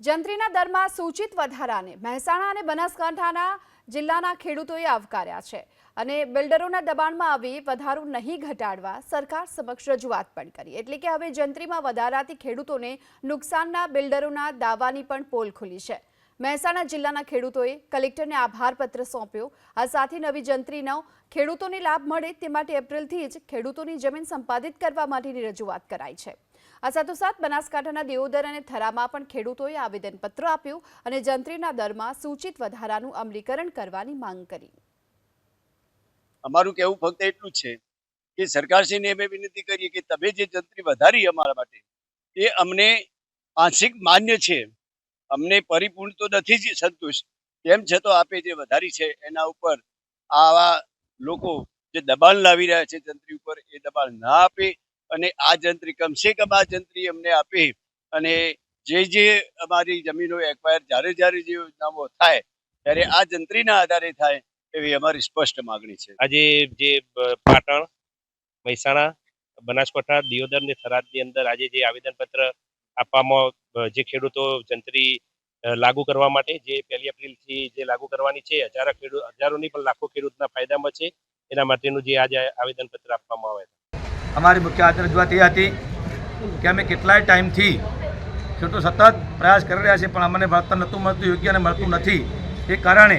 જંત્રીના દરમાં સૂચિત વધારાને મહેસાણા અને બનાસકાંઠાના જિલ્લાના ખેડૂતોએ આવકાર્યા છે અને બિલ્ડરોના દબાણમાં આવી વધારો નહીં ઘટાડવા સરકાર સમક્ષ રજૂઆત પણ કરી. એટલે કે હવે જંત્રીમાં વધારાથી ખેડૂતોને નુકસાનના બિલ્ડરોના દાવાની પણ પોલ ખુલી છે. મહેસાણા જિલ્લાના ખેડૂતોએ કલેક્ટરને આભારપત્ર સોંપ્યો. આ સાથે નવી જંત્રીનો ખેડૂતોને લાભ મળે તે માટે એપ્રિલથી જ ખેડૂતોની જમીન સંપાદિત કરવા માટેની રજૂઆત કરાઈ છે. આ સાથોસાથ બનાસકાંઠાના દેવોદર અને થરામાં પણ ખેડૂતોએ આવેદનપત્ર આપ્યું અને જંત્રીના દરમાં સૂચિત વધારાનું અમલીકરણ કરવાની માંગ કરી. અમારું કહેવું ફક્ત એટલું છે કે સરકારશ્રીને અમે વિનંતી કરીએ કે તમે જે જંત્રી વધારી અમારા માટે, એ અમને આંશિક માન્ય છે. અમને પરિપૂર્ણ તો નથી જ સંતુષ્ટ તેમ છતાં આપે જે વધારી છે એના ઉપર આવા લોકો જે દબાણ લાવી રહ્યા છે જંત્રી ઉપર, એ દબાણ ના આપે અને આ જંત્રી કમસે કમ આ જંત્રી અમને આપે. અને જે જે અમારી જમીનો એક્વાયર જ્યારે જ્યારે જે યોજનાઓ થાય, ત્યારે આ જંત્રીના આધારે થાય એવી અમારી સ્પષ્ટ માગણી છે. આજે જે પાટણ, મહેસાણા, બનાસકાંઠા, દિયોદર ને થરાદની અંદર આજે જે આવેદનપત્ર આપવામાં જે ખેડૂતો જંત્રી લાગુ કરવા માટે જે પહેલી એપ્રિલથી જે લાગુ કરવાની છે, હજારો ખેડૂત હજારોની પણ લાખો ખેડૂતના ફાયદામાં છે. એના માટેનું જે આજે આવેદનપત્ર આપવામાં આવે અમારી મુખ્ય આજ રજૂઆત એ હતી કે અમે કેટલાય ટાઈમથી ખેડૂતો સતત પ્રયાસ કરી રહ્યા છીએ, પણ અમને વળતર નહોતું, મળતું યોગ્ય અને મળતું નથી. એ કારણે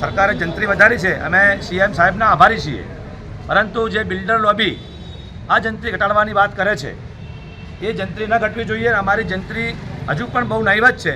સરકારે જંત્રી વધારી છે. અમે સીએમ સાહેબના આભારી છીએ. પરંતુ જે બિલ્ડર લોબી આ જંત્રી ઘટાડવાની વાત કરે છે, એ જંત્રી ન ઘટવી જોઈએ. અમારી જંત્રી હજુ પણ બહુ નહીવત છે.